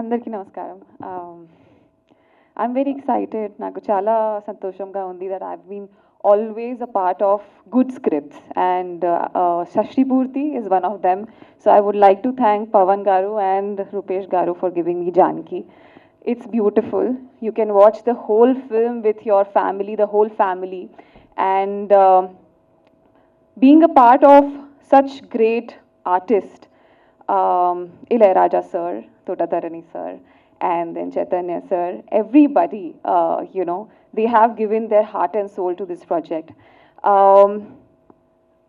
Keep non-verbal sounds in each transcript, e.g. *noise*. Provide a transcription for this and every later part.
అందరికీ నమస్కారం I'm very excited నాకు చాలా సంతోషంగా ఉంది that I been always a part of good scripts and Shashti Purthi is one of them so I would like to thank Pavan garu and Rupesh garu for giving me Janaki it's beautiful. You can watch the whole film with your family, the whole family, and um being a part of such great artists, um, Ilayaraja sir, Totadarani sir, and then Chaitanya sir, everybody, uh, you know, they have given their heart and soul to this project. Um,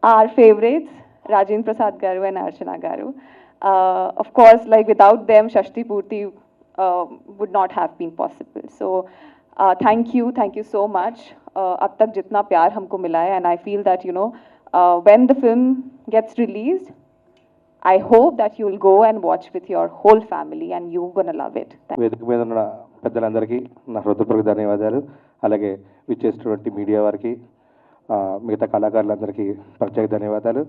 our favorites, Rajendra Prasad Garu and Archana Garu. Uh, of course, like without them, Shashti Purti uh, would not have been possible. So, uh, thank you, thank you so much. Uh, अब तक जितना प्यार हमको मिला है, and I feel that you know, uh, when the film gets I hope that you you go and watch with with whole family and you you're gonna love వేదిక మీద ఉన్న పెద్దలందరికీ నా హృదయపూర్వక ధన్యవాదాలు. అలాగే విచ్చేసినటువంటి మీడియా వారికి మిగతా కళాకారులందరికీ ప్రత్యేక ధన్యవాదాలు.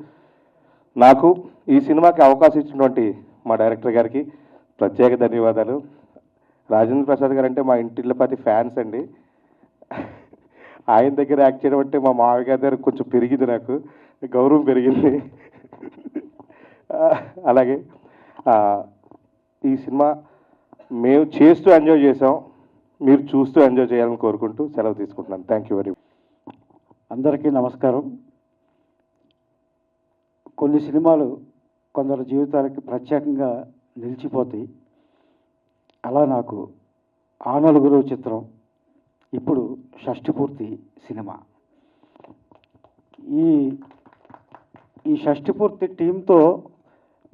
నాకు ఈ సినిమాకి అవకాశం ఇచ్చినటువంటి మా డైరెక్టర్ గారికి ప్రత్యేక ధన్యవాదాలు. రాజేంద్ర ప్రసాద్ గారు అంటే మా ఇంటిల్లపతి ఫ్యాన్స్ అండి. ఆయన దగ్గర యాక్ట్ చేయడం అంటే మా మామయ్య గారి దగ్గర కొంచెం పెరిగింది నాకు. గౌరవం పెరిగింది. *laughs* అలాగే ఈ సినిమా మేము చేస్తూ ఎంజాయ్ చేసాం మీరు చూస్తూ ఎంజాయ్ చేయాలని కోరుకుంటూ సెలవు తీసుకుంటున్నాను. థ్యాంక్ యూ వెరీ అందరికీ నమస్కారం. కొన్ని సినిమాలు కొందరు జీవితాలకి ప్రత్యేకంగా నిలిచిపోతాయి. అలా నాకు ఆ నలుగురు చిత్రం ఇప్పుడు షష్టిపూర్తి సినిమా. ఈ ఈ షష్టిపూర్తి టీంతో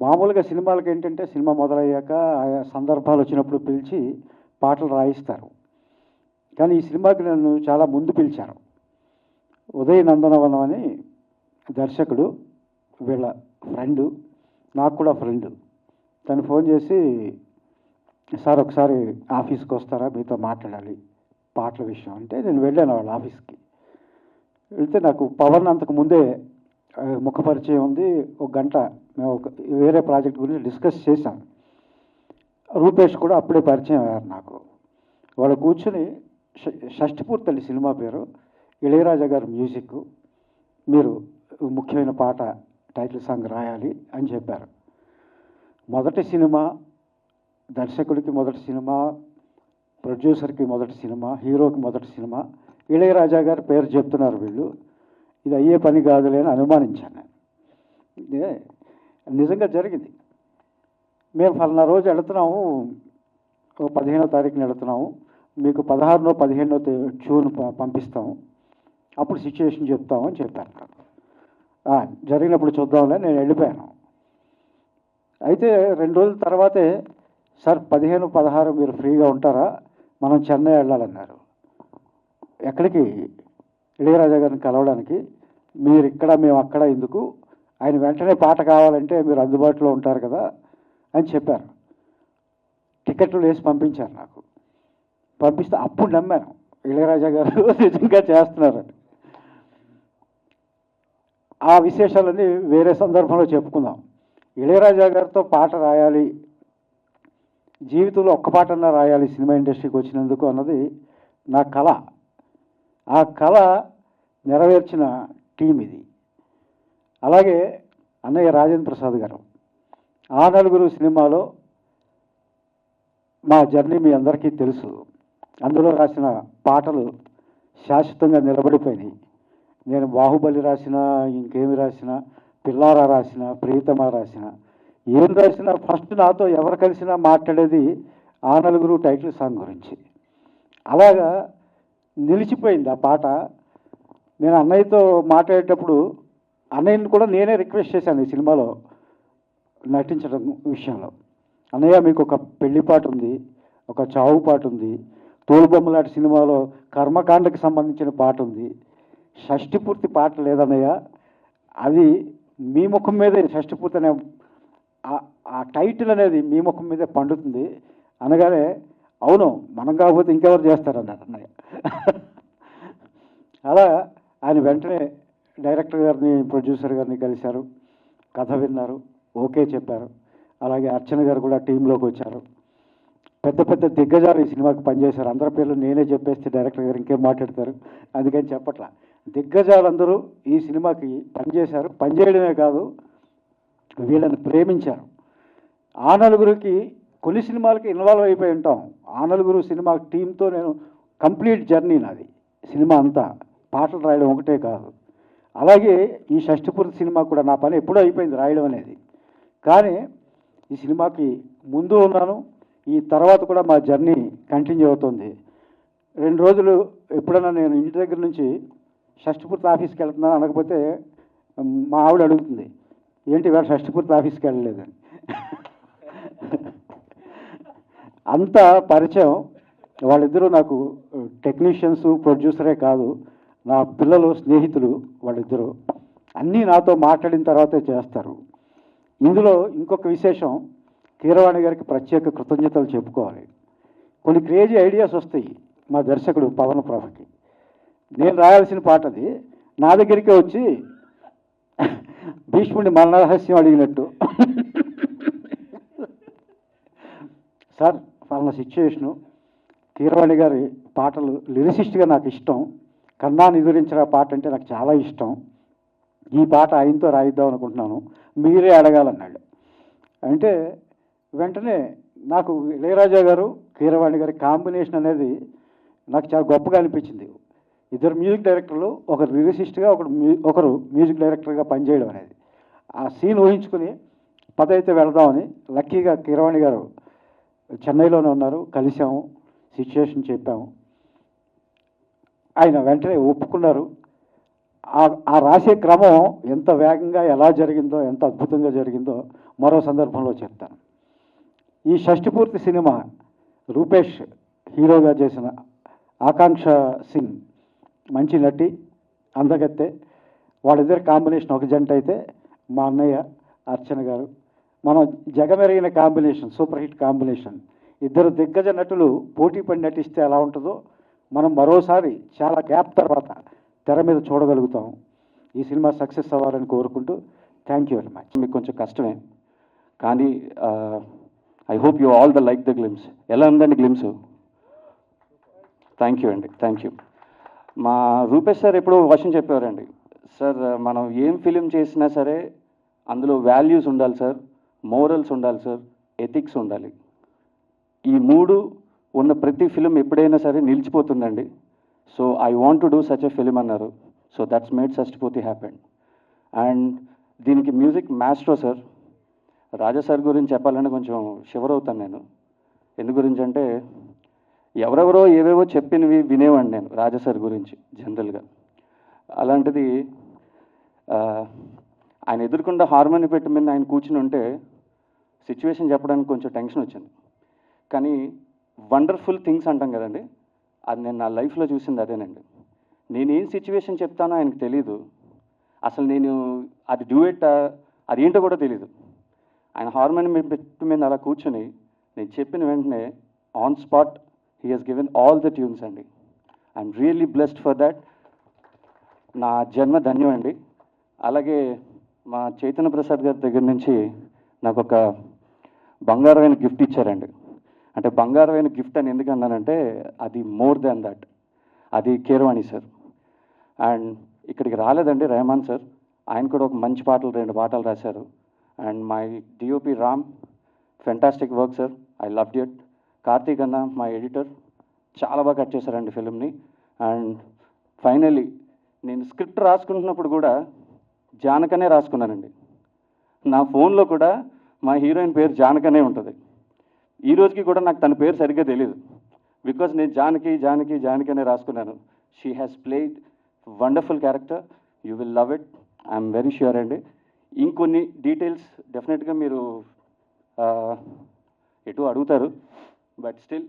మామూలుగా సినిమాలకు ఏంటంటే సినిమా మొదలయ్యాక ఆయా సందర్భాలు వచ్చినప్పుడు పిలిచి పాటలు రాయిస్తారు. కానీ ఈ సినిమాకి నన్ను చాలా ముందు పిలిచారు. ఉదయ నందనవనం అని దర్శకుడు వీళ్ళ ఫ్రెండు నాకు కూడా ఫ్రెండ్. తను ఫోన్ చేసి సార్ ఒకసారి ఆఫీస్కి వస్తారా? మీతో మాట్లాడాలి పాటల విషయం. అంటే నేను వెళ్ళాను వాళ్ళ ఆఫీస్కి. వెళ్తే నాకు పవన్ అంతకు ముందే ముఖపరిచయం ముఖ పరిచయం ఉంది. ఒక గంట మేము ఒక వేరే ప్రాజెక్ట్ గురించి డిస్కస్ చేశాం. రూపేష్ కూడా అప్పుడే పరిచయం అయ్యారు నాకు. వాళ్ళు కూర్చుని ష- సినిమా పేరు ఇళయరాజా గారి మ్యూజిక్ మీరు ముఖ్యమైన పాట టైటిల్ సాంగ్ రాయాలి అని చెప్పారు. మొదటి సినిమా దర్శకుడికి మొదటి సినిమా ప్రొడ్యూసర్కి మొదటి సినిమా హీరోకి మొదటి సినిమా ఇళయరాజా గారి పేరు చెప్తున్నారు వీళ్ళు. ఇది అయ్యే పని కాదులే అని అనుమానించాను నేను. నిజంగా జరిగింది. మేము ఫలానా రోజు వెళుతున్నాము పదిహేనో తారీఖున వెళుతున్నాము మీకు పదహారునో పదిహేనో జూన్ పంపిస్తాము అప్పుడు సిచ్యువేషన్ చెప్తాము అని చెప్పాను జరిగినప్పుడు చూద్దాంలే నేను వెళ్ళిపోయాను. అయితే రెండు రోజుల తర్వాతే సార్ పదిహేను పదహారు మీరు ఫ్రీగా ఉంటారా? మనం చెన్నై వెళ్ళాలన్నారు. ఎక్కడికి? ఇళయరాజా గారిని కలవడానికి మీరు ఇక్కడ మేము అక్కడ ఎందుకు? ఆయన వెంటనే పాట కావాలంటే మీరు అందుబాటులో ఉంటారు కదా అని చెప్పారు. టికెట్లు వేసి పంపించారు నాకు. పంపిస్తే అప్పుడు నమ్మాను. ఇళయరాజా గారు *laughs* నిజంగా చేస్తున్నారని ఆ విశేషాలన్నీ వేరే సందర్భంలో చెప్పుకుందాం. ఇళయరాజా గారితో పాట రాయాలి. జీవితంలో ఒక్క పాటన్నా రాయాలి సినిమా ఇండస్ట్రీకి వచ్చినందుకు అన్నది నా కళ. ఆ కళ నెరవేర్చిన టీం ఇది. అలాగే అన్నయ్య రాజేంద్ర ప్రసాద్ గారు. ఆ నలుగురు సినిమాలో మా జర్నీ మీ అందరికీ తెలుసు. అందులో రాసిన పాటలు శాశ్వతంగా నిలబడిపోయినాయి. నేను బాహుబలి రాసిన ఇంకేమి రాసిన పిల్లారా రాసిన ప్రీతమ రాసిన ఏం రాసినా ఫస్ట్ నాతో ఎవరు కలిసినా మాట్లాడేది ఆ నలుగురు టైటిల్ సాంగ్ గురించి. అలాగా నిలిచిపోయింది ఆ పాట. నేను అన్నయ్యతో మాట్లాడేటప్పుడు అన్నయ్యని కూడా నేనే రిక్వెస్ట్ చేశాను ఈ సినిమాలో నటించడం విషయంలో. అన్నయ్య మీకు ఒక పెళ్ళి పాట ఉంది ఒక చావు పాట ఉంది తోలుబొమ్మలాంటి సినిమాలో కర్మకాండకి సంబంధించిన పాట ఉంది షష్టి పూర్తి పాట లేదన్నయ్య అది మీ ముఖం మీదే షష్టి పూర్తి అనే ఆ- టైటిల్ అనేది మీ ముఖం మీదే పండుతుంది అనగానే అవును మనం కాకపోతే ఇంకెవరు చేస్తారన్నారు అన్నయ్య. అలా ఆయన వెంటనే డైరెక్టర్ గారిని ప్రొడ్యూసర్ గారిని కలిశారు. కథ విన్నారు. ఓకే చెప్పారు. అలాగే అర్చన గారు కూడా టీంలోకి వచ్చారు. పెద్ద పెద్ద దిగ్గజాలు ఈ సినిమాకి పనిచేశారు. అందరి పేర్లు నేనే చెప్పేస్తే డైరెక్టర్ గారు ఇంకేం మాట్లాడతారు? అందుకని చెప్పట్లా. దిగ్గజాలందరూ ఈ సినిమాకి పనిచేశారు. పనిచేయడమే కాదు వీళ్ళని ప్రేమించారు. ఆ నలుగురికి కొన్ని సినిమాలకి ఇన్వాల్వ్ అయిపోయి ఉంటాం. ఆ నలుగురు సినిమా టీంతో నేను కంప్లీట్ జర్నీ నాది. సినిమా అంతా పాటలు రాయడం ఒకటే కాదు. అలాగే ఈ షష్టిపూర్తి సినిమా కూడా నా పని ఎప్పుడూ అయిపోయింది రాయడం అనేది. కానీ ఈ సినిమాకి ముందు ఉన్నాను ఈ తర్వాత కూడా మా జర్నీ కంటిన్యూ అవుతుంది. రెండు రోజులు ఎప్పుడైనా నేను ఇంటి దగ్గర నుంచి షష్టిపూర్తి ఆఫీస్కి వెళ్తున్నాను అనకపోతే మా ఆవిడ అడుగుతుంది ఏంటి వేళ షష్టిపూర్తి ఆఫీస్కి వెళ్ళలేదని? అంత పరిచయం వాళ్ళిద్దరూ నాకు టెక్నీషియన్స్ ప్రొడ్యూసరే కాదు నా పిల్లలు స్నేహితులు వాళ్ళిద్దరూ అన్నీ నాతో మాట్లాడిన తర్వాతే చేస్తారు. ఇందులో ఇంకొక విశేషం కీరవాణి గారికి ప్రత్యేక కృతజ్ఞతలు చెప్పుకోవాలి. కొన్ని క్రేజీ ఐడియాస్ వస్తాయి మా దర్శకుడు పవన్ ప్రభకి. నేను రాయాల్సిన పాట అది. నా దగ్గరికే వచ్చి భీష్ముడి మరణరహస్యం అడిగినట్టు. సార్ పలానా సిచ్యువేషను కీరవాణి గారి పాటలు లిరిసిస్ట్గా నాకు ఇష్టం. కన్నా నిదురించిన పాట అంటే నాకు చాలా ఇష్టం. ఈ పాట ఆయనతో రాయిద్దాం అనుకుంటున్నాను. మీరే అడగాలన్నాడు. అంటే వెంటనే నాకు ఇళయరాజా గారు కీరవాణి గారి కాంబినేషన్ అనేది నాకు చాలా గొప్పగా అనిపించింది. ఇద్దరు మ్యూజిక్ డైరెక్టర్లు ఒకరు లిరిసిస్ట్గా ఒకరు ఒకరు మ్యూజిక్ డైరెక్టర్గా పనిచేయడం అనేది. ఆ సీన్ ఊహించుకుని పదైతే వెళదామని లక్కీగా కీరవాణి గారు చెన్నైలోనే ఉన్నారు. కలిసాము సిచ్యుయేషన్ చెప్పాము. ఆయన వెంటనే ఒప్పుకున్నారు. ఆ- రాసే క్రమం ఎంత వేగంగా ఎలా జరిగిందో ఎంత అద్భుతంగా జరిగిందో మరో సందర్భంలో చెప్తాను. ఈ షష్టిపూర్తి సినిమా రూపేష్ హీరోగా చేసిన ఆకాంక్ష సింగ్ మంచి నటి అందగత్తె వాళ్ళిద్దరి కాంబినేషన్ ఒక జంట అయితే మా అన్నయ్య అర్చన గారు. మనం జగమెరిగిన కాంబినేషన్ సూపర్ హిట్ కాంబినేషన్ ఇద్దరు దిగ్గజ నటులు పోటీ పడి నటిస్తే ఎలా ఉంటుందో మనం మరోసారి చాలా గ్యాప్ తర్వాత తెర మీద చూడగలుగుతాం. ఈ సినిమా సక్సెస్ అవ్వాలని కోరుకుంటూ థ్యాంక్ యూ వెరీ మచ్. మీకు కొంచెం కష్టమే. కానీ I hope you all the like the glimpse ఎలా ఉందండి గ్లిమ్స్ థ్యాంక్ యూ అండి. థ్యాంక్ యూ మా రూపేష్ సార్ ఎప్పుడో వర్షం చెప్పేవారండి. సార్ మనం ఏం ఫిలిం చేసినా సరే అందులో వాల్యూస్ ఉండాలి సార్ మోరల్స్ ఉండాలి సార్ ఎథిక్స్ ఉండాలి. ఈ మూడు ఉన్న ప్రతి ఫిలిం ఎప్పుడైనా సరే నిలిచిపోతుందండి. So I want to do such a film అన్నారు. So that's made Shashtipoorthi happen and దీనికి music maestro sir Raja sir గురించి చెప్పాలంటే కొంచెం షివర్ అవుతాను నేను. ఎందు గురించి అంటే ఎవరెవరో ఏవేవో చెప్పినవి వినేవాడిని నేను రాజా సార్ గురించి జనరల్గా అలాంటిది ఆయన ఎదుర్కొండ హార్మోని పెట్టి మీద ఆయన కూర్చుని ఉంటే సిచ్యువేషన్ చెప్పడానికి కొంచెం టెన్షన్ వచ్చింది. కానీ వండర్ఫుల్ థింగ్స్ అంటాం కదండి. అది నేను నా లైఫ్లో చూసింది అదేనండి. నేను ఏం సిచ్యువేషన్ చెప్తానో ఆయనకు తెలీదు. అసలు నేను అది డ్యూయట్ అది ఏంటో కూడా తెలీదు. ఆయన హార్మోన్ పెట్టి మీద అలా కూర్చొని నేను చెప్పిన వెంటనే on spot he he's given all the tunes అండి. I'm really blessed for that. నా జన్మ ధన్యం అండి. అలాగే మా చైతన్య ప్రసాద్ గారి దగ్గర నుంచి నాకు ఒక బంగారమైన గిఫ్ట్ ఇచ్చారండి. అంటే బంగారమైన గిఫ్ట్ అని ఎందుకు అన్నానంటే అది మోర్ దాన్ దట్. అది కేరవాణి సార్. అండ్ ఇక్కడికి రాలేదండి రెహమాన్ సార్. ఆయన కూడా ఒక మంచి పాటలు రెండు పాటలు రాశారు. And my DOP Ram fantastic work sir. I love it Karthik అన్న మా ఎడిటర్ చాలా బాగా కట్ చేశారండి ఫిల్మ్ని. అండ్ ఫైనలీ నేను స్క్రిప్ట్ రాసుకుంటున్నప్పుడు కూడా జానకనే రాసుకున్నానండి. నా ఫోన్లో కూడా మా హీరోయిన్ పేరు జానకనే ఉంటుంది. ఈ రోజుకి కూడా నాకు తన పేరు సరిగ్గా తెలియదు బికాజ్ నేను జానకి జానకి జానకి అనే రాసుకున్నాను. She has played wonderful character you will love it I'm very sure అండి. ఇంకొన్ని డీటెయిల్స్ డెఫినెట్గా మీరు ఎటు అడుగుతారు. బట్ స్టిల్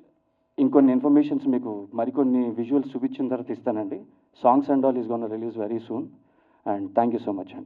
ఇంకొన్ని ఇన్ఫర్మేషన్స్ మీకు మరికొన్ని విజువల్స్ చూపించిన తర్వాత ఇస్తానండి. Songs and all is gonna release very soon and thank you so much అండి.